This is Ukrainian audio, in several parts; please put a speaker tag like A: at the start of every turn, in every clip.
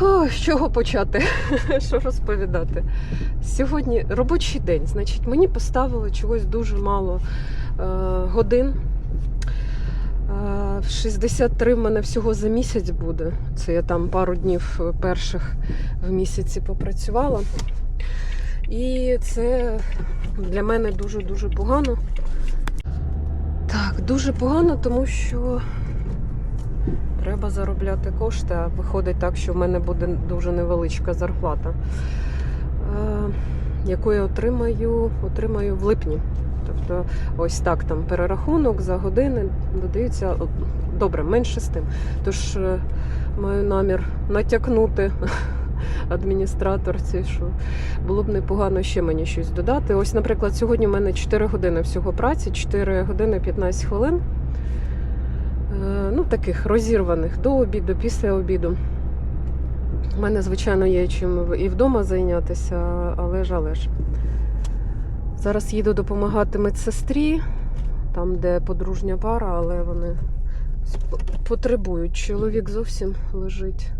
A: О, з чого почати? Що розповідати? Сьогодні робочий день. Значить, мені поставили чогось дуже мало е, годин. Е, 63 в мене всього за місяць буде. Це я там пару днів е, перших в місяці попрацювала. І це для мене дуже-дуже погано. Так, дуже погано, тому що треба заробляти кошти, а виходить так, що в мене буде дуже невеличка зарплата, е, яку я отримаю, отримаю в липні. Тобто, ось так там перерахунок за години додаються добре, менше з тим. Тож е, маю намір натякнути адміністраторці, що було б непогано ще мені щось додати. Ось, наприклад, сьогодні в мене 4 години всього праці, 4 години 15 хвилин. Е, Ну, таких розірваних до обіду, після обіду. У мене, звичайно, є чим і вдома зайнятися, але ж, але ж. Зараз їду допомагати медсестрі, там, де подружня пара, але вони потребують. Чоловік зовсім лежить.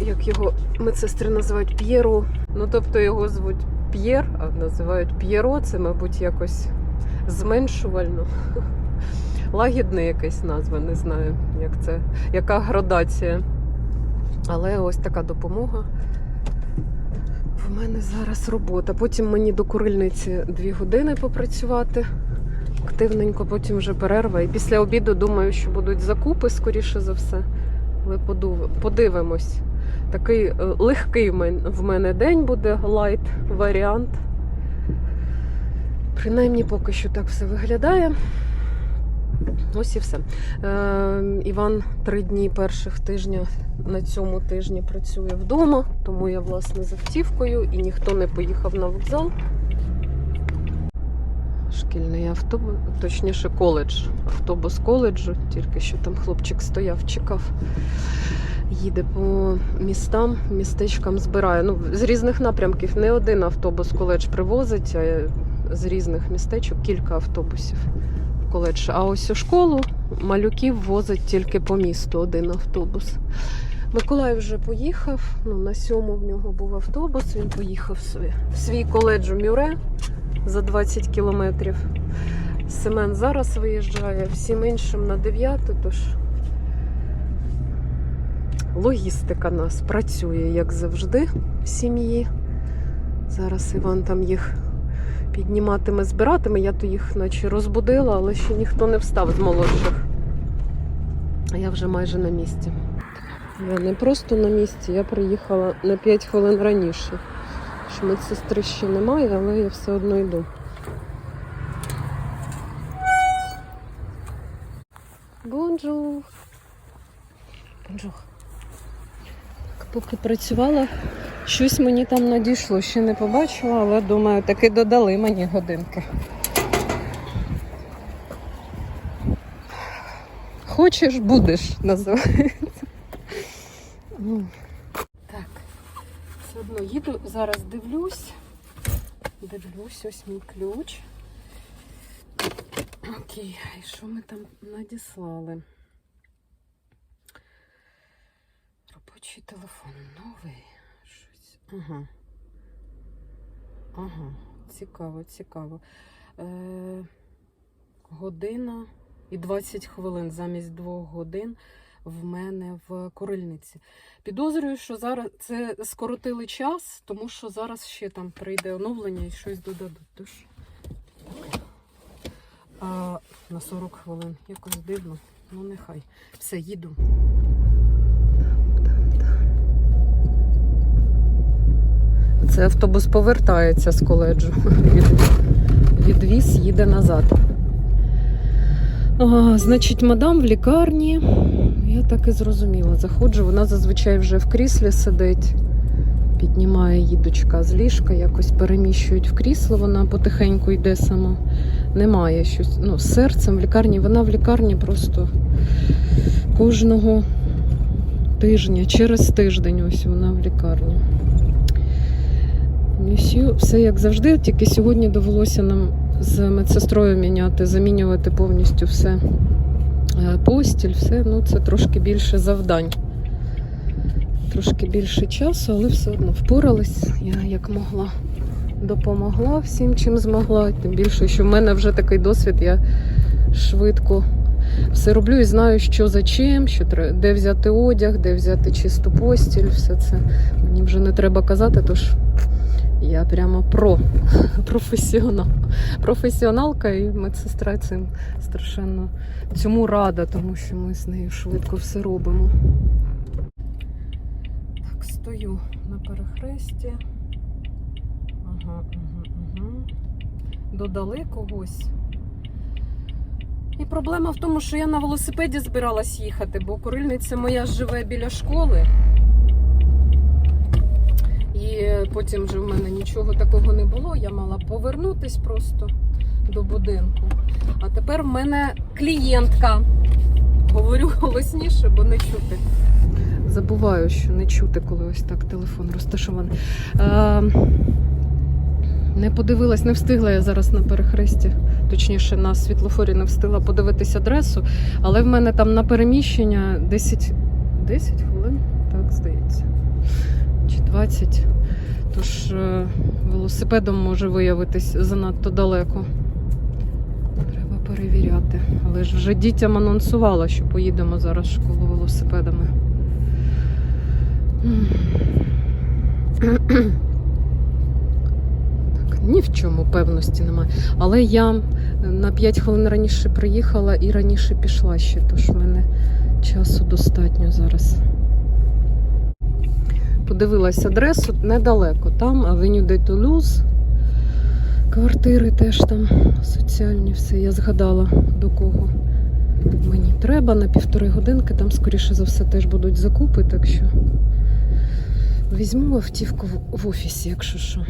A: Як його медсестри називають П'єро. Ну, тобто його звуть П'єр, а називають П'єро. Це, мабуть, якось зменшувально. Лагідна якась назва, не знаю, як це, яка градація. Але ось така допомога. В мене зараз робота. Потім мені до курильниці дві години попрацювати активненько, потім вже перерва. І після обіду думаю, що будуть закупи, скоріше за все. Але подивимось. Такий е, легкий в мене день буде, лайт варіант. Принаймні, поки що так все виглядає. Ось і все. Е, Іван три дні перших тижня на цьому тижні працює вдома, тому я власне з автівкою і ніхто не поїхав на вокзал. Шкільний автобус, точніше, коледж. Автобус коледжу, тільки що там хлопчик стояв, чекав. Їде по містам, містечкам збирає. Ну, з різних напрямків не один автобус коледж привозить, а з різних містечок кілька автобусів коледж. А ось у школу малюків возить тільки по місту один автобус. Миколай вже поїхав. Ну, на сьому в нього був автобус. Він поїхав собі в свій коледж у Мюре за 20 кілометрів. Семен зараз виїжджає, всім іншим на 9, тож логістика нас працює, як завжди, в сім'ї. Зараз Іван там їх підніматиме, збиратиме. Я то їх наче розбудила, але ще ніхто не встав з молодших. А я вже майже на місці. Я не просто на місці, я приїхала на 5 хвилин раніше. Що медсестри ще немає, але я все одно йду. Бонжур. Так, Поки працювала, щось мені там надійшло, ще не побачила, але думаю, таки додали мені годинки. Хочеш, будеш, називається. Так, все одно їду, зараз дивлюсь. Дивлюсь, ось мій ключ. Окей, і що ми там надіслали? Робочий телефон новий. Ага. Ага, цікаво, цікаво. Е, година і 20 хвилин замість двох годин в мене в курильниці. Підозрюю, що зараз це скоротили час, тому що зараз ще там прийде оновлення і щось додадуть. Тож а, на 40 хвилин. Якось дивно. Ну нехай. Все, їду. Це автобус повертається з коледжу. Відвіз, їде назад. А, значить, мадам в лікарні. Я так і зрозуміла. Заходжу, вона зазвичай вже в кріслі сидить. Піднімає її дочка з ліжка, якось переміщують в крісло, вона потихеньку йде сама. Немає щось. Ну, з серцем в лікарні. Вона в лікарні просто кожного тижня, через тиждень ось вона в лікарні. Все як завжди, тільки сьогодні довелося нам з медсестрою міняти, замінювати повністю все. Е, Постіль, все, ну це трошки більше завдань. Трошки більше часу, але все одно впоралась. Я як могла допомогла всім, чим змогла. Тим більше, що в мене вже такий досвід, я швидко все роблю і знаю, що за чим, що де взяти одяг, де взяти чисту постіль, все це мені вже не треба казати, тож я прямо про професіонал. Професіоналка і медсестра цим страшенно цьому рада, тому що ми з нею швидко все робимо. Так, стою на перехресті. Ага, ага, ага. Додали когось. І проблема в тому, що я на велосипеді збиралась їхати, бо курильниця моя живе біля школи. І потім вже в мене нічого такого не було. Я мала повернутись просто до будинку. А тепер в мене клієнтка. Говорю голосніше, бо не чути. Забуваю, що не чути, коли ось так телефон розташований. Е, не подивилась, не встигла я зараз на перехресті. Точніше, на світлофорі не встигла подивитись адресу, але в мене там на переміщення 10, 10 хвилин, так здається. Чи 20. Тож е, велосипедом може виявитись занадто далеко. Треба перевіряти. Але ж вже дітям анонсувала, що поїдемо зараз в школу велосипедами. Так, ні в чому певності немає. Але я на 5 хвилин раніше приїхала і раніше пішла ще, тож в мене часу достатньо зараз. Подивилась адресу недалеко. Там Авеню де Тулюз. Квартири теж там соціальні, все. Я згадала до кого мені треба на півтори годинки. Там, скоріше за все, теж будуть закупи, так що візьму автівку в- офісі, якщо що.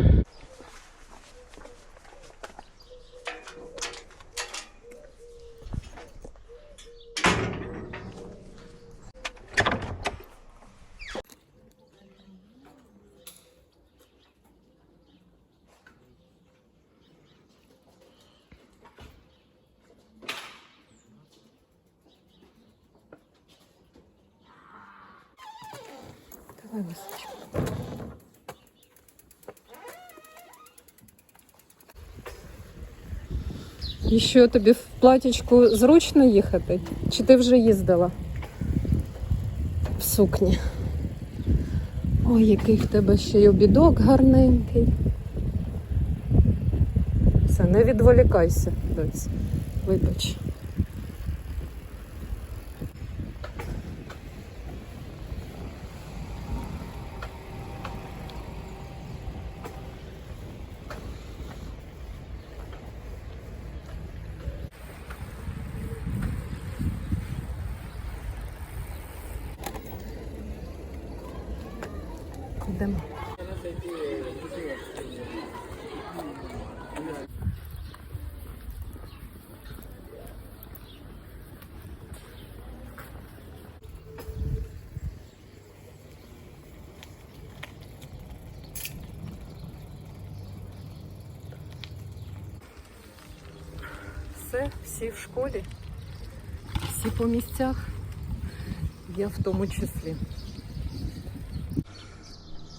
A: Давай височку. І що тобі в платічку зручно їхати? Чи ти вже їздила в сукні? Ой, який в тебе ще й обідок гарненький. Все, не відволікайся, доць. Вибач. Йдемо. Все, всі в школі, всі по місцях, я в тому числі.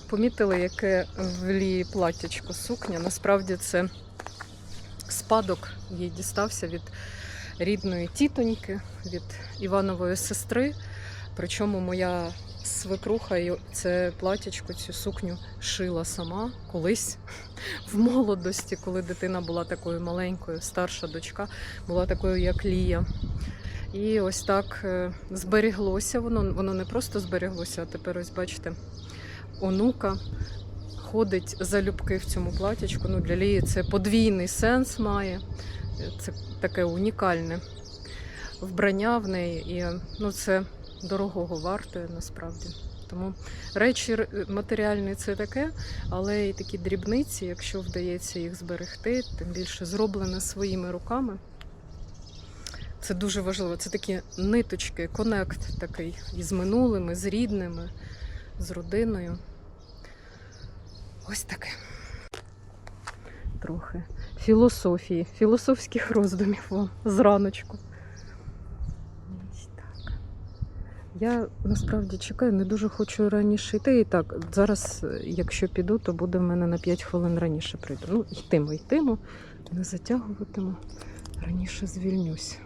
A: Помітили, яке в Лії платтячко сукня. Насправді це спадок їй дістався від рідної тітоньки, від Іванової сестри. Причому моя свекруха це платтячко, цю сукню шила сама колись в молодості, коли дитина була такою маленькою, старша дочка була такою, як Лія. І ось так е, зберіглося воно. Воно не просто зберіглося, а тепер ось бачите, онука ходить залюбки в цьому платячку. Ну, для Лії це подвійний сенс має. Це таке унікальне вбрання в неї. І ну, це дорогого вартує насправді. Тому речі матеріальні це таке, але і такі дрібниці, якщо вдається їх зберегти, тим більше зроблене своїми руками. Це дуже важливо. Це такі ниточки, конект такий із минулими, з рідними, з родиною. Ось таке. Трохи філософії, філософських роздумів вам зраночку. Я насправді чекаю, не дуже хочу раніше йти. І так, зараз, якщо піду, то буде в мене на 5 хвилин раніше прийду. Ну, йтиму, йтиму, не затягуватиму, раніше звільнюсь.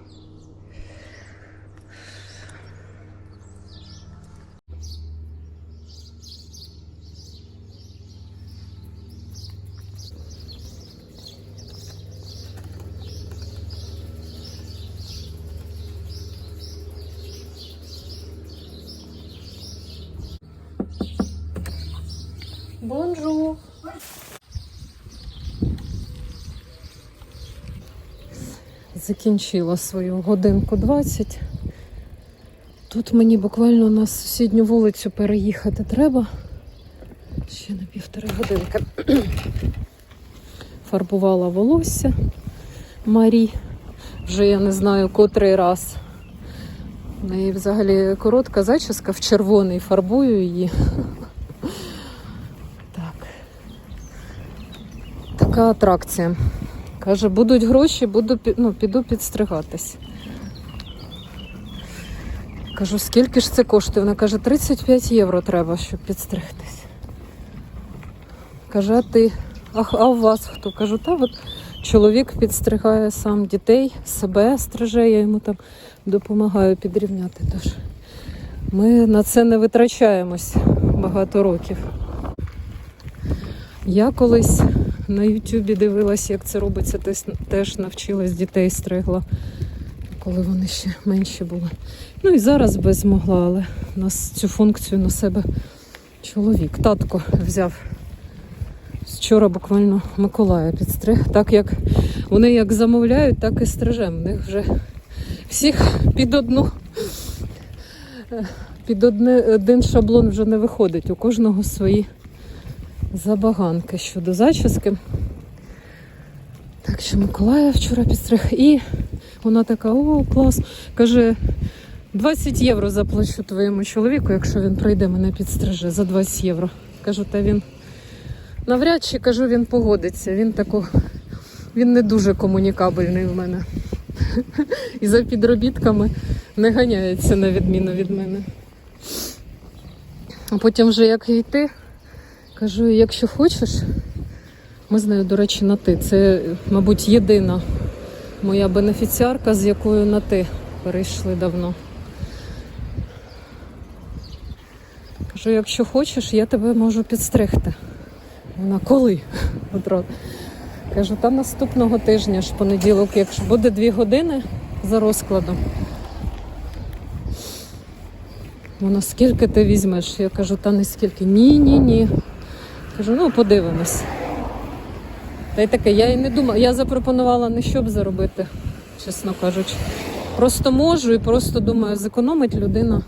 A: Бонжур! Закінчила свою годинку 20. Тут мені буквально на сусідню вулицю переїхати треба. Ще на півтори годинки. Фарбувала волосся Марі. Вже я не знаю котрий раз. Неї взагалі коротка зачіска в червоний, фарбую її. Так. Така атракція. Каже, будуть гроші, буду, ну, піду підстригатись. Кажу, скільки ж це коштує? Вона каже, 35 євро треба, щоб підстригтись. Каже, а ти? А, а у вас хто? Кажу, та от чоловік підстригає сам дітей, себе стриже, я йому там допомагаю підрівняти. Тож ми на це не витрачаємось багато років. Я колись на Ютубі дивилась, як це робиться, теж, навчилась дітей стригла, коли вони ще менші були. Ну і зараз би змогла, але у нас цю функцію на себе чоловік. Татко взяв вчора буквально Миколая підстриг. Так як вони як замовляють, так і стрижемо. В них вже всіх під одну. е, Під одне, один шаблон вже не виходить. У кожного свої забаганки щодо зачіски. Так що Миколая вчора підстриг. І вона така, о, клас. Каже, 20 євро заплачу твоєму чоловіку, якщо він прийде мене підстриже за 20 євро. Кажу, та він навряд чи кажу, він погодиться. Він тако, він не дуже комунікабельний в мене. І за підробітками не ганяється на відміну від мене. А потім вже як йти, кажу, якщо хочеш, ми з нею, до речі, на ти. Це, мабуть, єдина моя бенефіціарка, з якою на ти перейшли давно. Кажу, якщо хочеш, я тебе можу підстригти. Вона коли? Кажу, та наступного тижня ж понеділок, якщо буде дві години за розкладом. Вона скільки ти візьмеш? Я кажу, та не скільки. Ні, ні, ні. Кажу, ну подивимось. Та й таке, я і не думала. Я запропонувала не щоб заробити, чесно кажучи. Просто можу і просто думаю, зекономить людина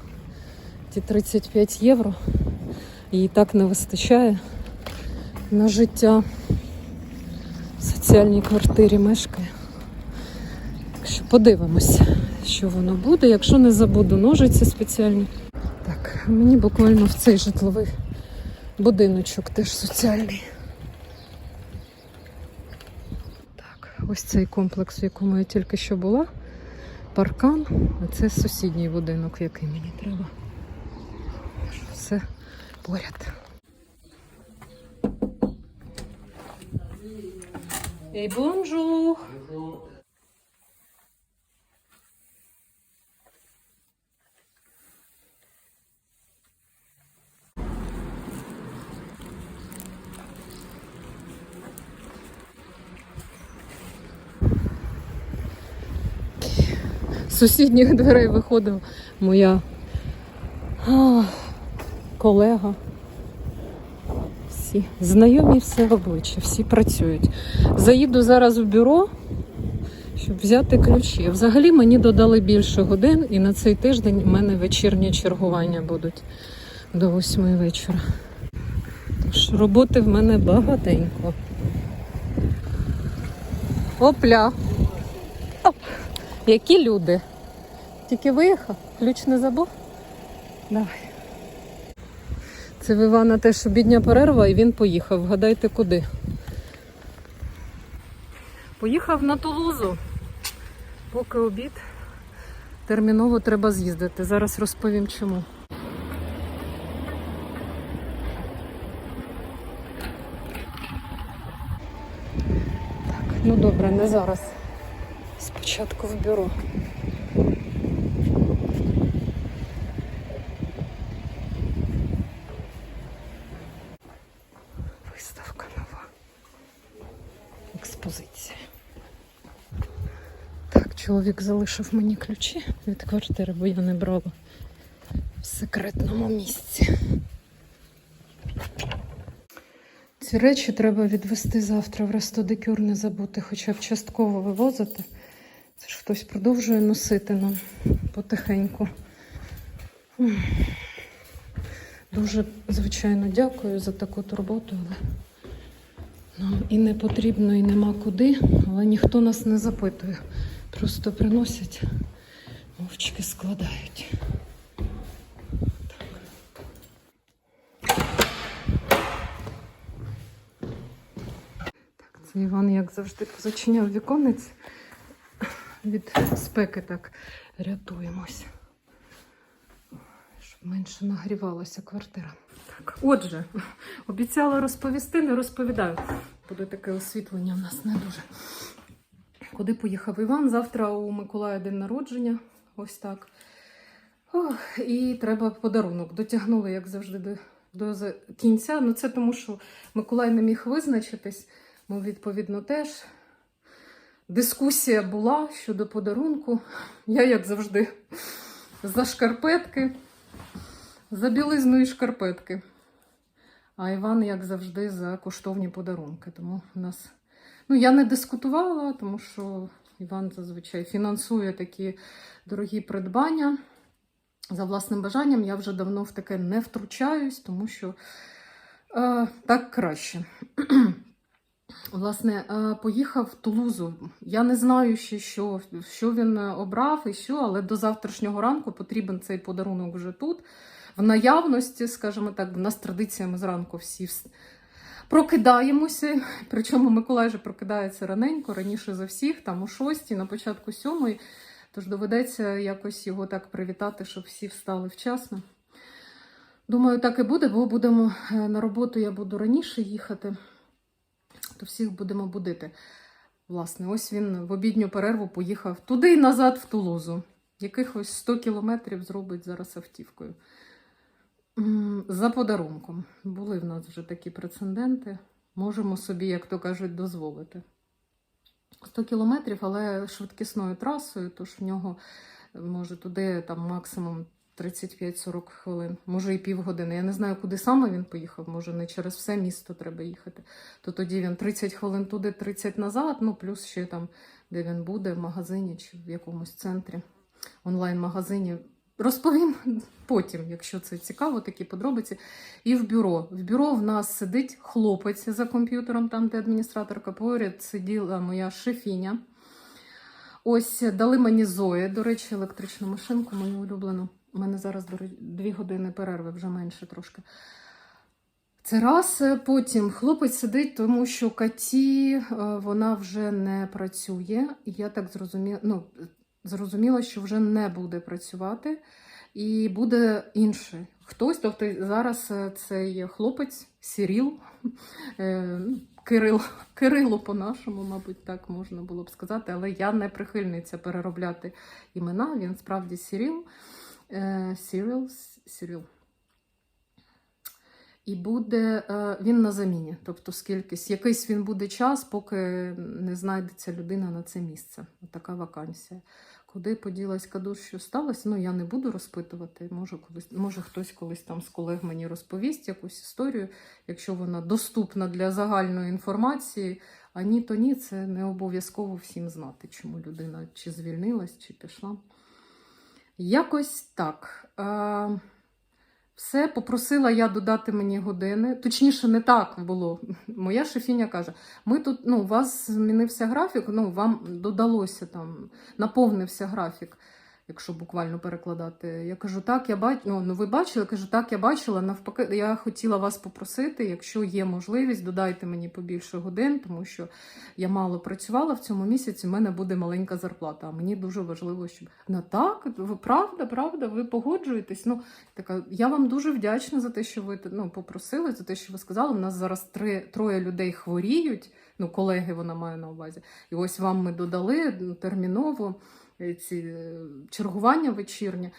A: ті 35 євро. Їй так не вистачає на життя. В соціальній квартирі мешкає. Так що подивимось, що воно буде. Якщо не забуду ножиці спеціальні. Так, мені буквально в цей житловий будиночок теж соціальний. Так, ось цей комплекс, в якому я тільки що була. Паркан, а це сусідній будинок, який мені треба. Все поряд. Ей, бонжур! З сусідніх дверей виходила моя колега. Всі знайомі все обличчя, всі працюють. Заїду зараз в бюро, щоб взяти ключі. Взагалі мені додали більше годин, і на цей тиждень в мене вечірні чергування будуть до 8 вечора. Тож роботи в мене багатенько. Опля. Які люди? Тільки виїхав, ключ не забув? Давай. Це в Івана теж обідня перерва і він поїхав. Вгадайте куди? Поїхав на Тулузу. Поки обід. терміново треба з'їздити. Зараз розповім чому. Так, ну добре, не зараз. Спочатку в бюро. Виставка нова. Експозиція. Так, чоловік залишив мені ключі від квартири, бо я не брала в секретному місці. Ці речі треба відвести завтра в рестодикюр, не забути, хоча б частково вивозити. Це ж хтось продовжує носити нам потихеньку. Дуже, звичайно, дякую за таку турботу, але нам і не потрібно, і нема куди, але ніхто нас не запитує. Просто приносять, мовчки складають. Іван, як завжди, позачиняв віконець. Від спеки так рятуємось. Щоб менше нагрівалася квартира. Так, отже, обіцяла розповісти, не розповідаю. Буде таке освітлення в нас не дуже. Куди поїхав Іван? Завтра у Миколая день народження. Ось так. Ох, і треба подарунок. Дотягнули, як завжди, до, до кінця. Ну, це тому, що Миколай не міг визначитись. Ми, відповідно, теж. Дискусія була щодо подарунку. Я, як завжди, за шкарпетки, за білизну і шкарпетки. А Іван, як завжди, за коштовні подарунки. Тому в нас. Ну, я не дискутувала, тому що Іван зазвичай фінансує такі дорогі придбання. За власним бажанням я вже давно в таке не втручаюсь, тому що е, так краще. Власне, е, поїхав в Тулузу. Я не знаю ще, що, що він обрав і що, але до завтрашнього ранку потрібен цей подарунок вже тут. В наявності, скажімо так, в нас традиціями зранку всі прокидаємося. Причому Миколай же прокидається раненько, раніше за всіх, там о 6, на початку 7. Тож доведеться якось його так привітати, щоб всі встали вчасно. Думаю, так і буде, бо будемо е, на роботу, я буду раніше їхати, то всіх будемо будити. Власне, ось він в обідню перерву поїхав туди і назад в Тулузу. Якихось 100 кілометрів зробить зараз автівкою. За подарунком. Були в нас вже такі прецеденти. Можемо собі, як то кажуть, дозволити. 100 кілометрів, але швидкісною трасою, тож в нього може туди там максимум 35-40 хвилин, може і півгодини. Я не знаю, куди саме він поїхав, може не через все місто треба їхати. То тоді він 30 хвилин туди, 30 назад, ну плюс ще там, де він буде, в магазині чи в якомусь центрі, онлайн-магазині. Розповім потім, якщо це цікаво, такі подробиці. І в бюро. В бюро в нас сидить хлопець за комп'ютером, там, де адміністраторка поряд сиділа моя шефіня. Ось дали мені Зої, до речі, електричну машинку, мою улюблену. У мене зараз дві години перерви, вже менше трошки. Це раз. Потім хлопець сидить, тому що Каті е, вона вже не працює. Я так зрозуміла, ну, зрозуміла, що вже не буде працювати, і буде інший хтось. Тобто зараз е, цей хлопець Сіріл, е, ну, Кирил, Кирило по-нашому, мабуть, так можна було б сказати, але я не прихильниця переробляти імена. Він справді Сіріл. Е, Сіріл, Сіріл. І буде е, він на заміні, тобто скільки якийсь він буде час, поки не знайдеться людина на це місце. Така вакансія. Куди поділась кадуш, що сталося? Ну я не буду розпитувати. Може, колись, може хтось колись там з колег мені розповість якусь історію, якщо вона доступна для загальної інформації. А ні, то ні, це не обов'язково всім знати, чому людина чи звільнилась, чи пішла. Якось так. Е, все, попросила я додати мені години. Точніше, не так було. Моя шефіня каже: ми тут, ну, у вас змінився графік, ну, вам додалося там, наповнився графік.
B: Якщо буквально перекладати. Я кажу, так, я бачу, ну, ну ви бачили, я кажу, так, я бачила. Навпаки, я хотіла вас попросити, якщо є можливість, додайте мені побільше годин, тому що я мало працювала в цьому місяці, в мене буде маленька зарплата. А мені дуже важливо, щоб ну так, ви правда, правда, ви погоджуєтесь. Ну, така, я вам дуже вдячна за те, що ви ну, попросили, за те, що ви сказали. У нас зараз три, троє людей хворіють. Ну, колеги вона має на увазі. І ось вам ми додали терміново ці е, чергування вечірнє.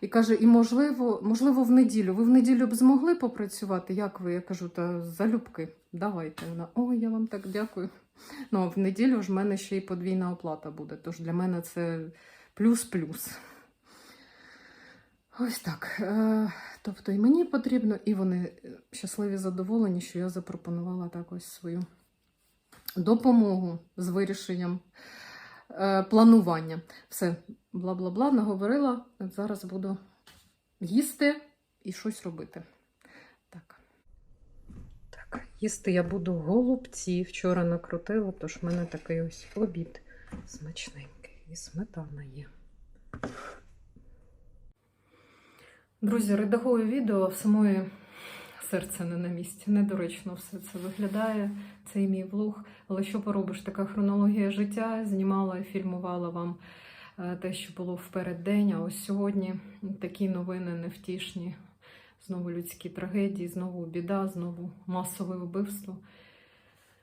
B: І каже, і можливо, можливо, в неділю. Ви в неділю б змогли попрацювати? Як ви? Я кажу, та залюбки, давайте. Вона, ой, я вам так дякую. Ну, в неділю ж в мене ще й подвійна оплата буде. Тож для мене це плюс-плюс. Ось так. Е, Тобто і мені потрібно, і вони щасливі, задоволені, що я запропонувала так ось свою допомогу з вирішенням е, планування. Все, бла-бла-бла, наговорила. Зараз буду їсти і щось робити. Так. Так, їсти я буду голубці. Вчора накрутила, тож в мене такий ось обід смачненький. І сметана є. Друзі, редагую відео в самої серце не на місці. Недоречно все це виглядає. Цей мій влог. Але що поробиш? Така хронологія життя. Знімала і фільмувала вам е, те, що було вперед день, А ось сьогодні такі новини невтішні. Знову людські трагедії, знову біда, знову масове вбивство,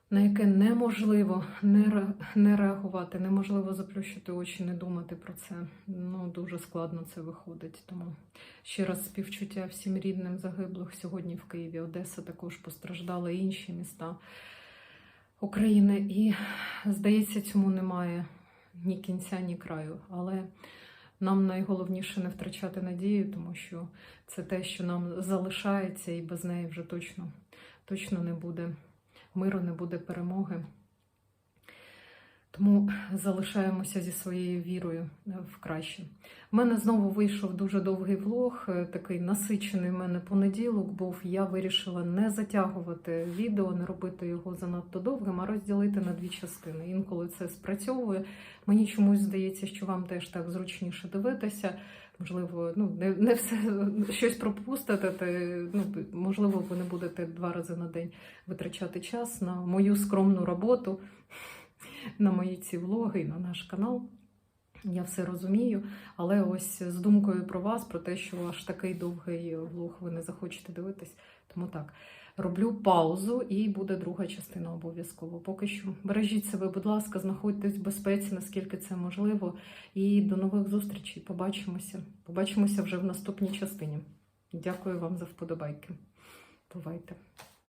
B: на яке неможливо не, реагувати, неможливо заплющити очі, не думати про це. Ну, дуже складно це виходить. Тому ще раз співчуття всім рідним загиблих сьогодні в Києві. Одеса також постраждала інші міста України. І, здається, цьому немає ні кінця, ні краю. Але нам найголовніше не втрачати надію, тому що це те, що нам залишається, і без неї вже точно, точно не буде миру, не буде перемоги. Тому залишаємося зі своєю вірою е, в краще. У мене знову вийшов дуже довгий влог, е, такий насичений в мене понеділок був. Я вирішила не затягувати відео, не робити його занадто довгим, а розділити на дві частини. Інколи це спрацьовує. Мені чомусь здається, що вам теж так зручніше дивитися. Можливо, ну не, не все щось пропустите. Та, ну, можливо, ви не будете два рази на день витрачати час на мою скромну роботу, на мої ці влоги на наш канал. Я все розумію, але ось з думкою про вас, про те, що аж такий довгий влог ви не захочете дивитись. Тому так, роблю паузу і буде друга частина обов'язково. Поки що бережіть себе, будь ласка, знаходьтесь в безпеці, наскільки це можливо. І до нових зустрічей. Побачимося. Побачимося вже в наступній частині. Дякую вам за вподобайки. Бувайте.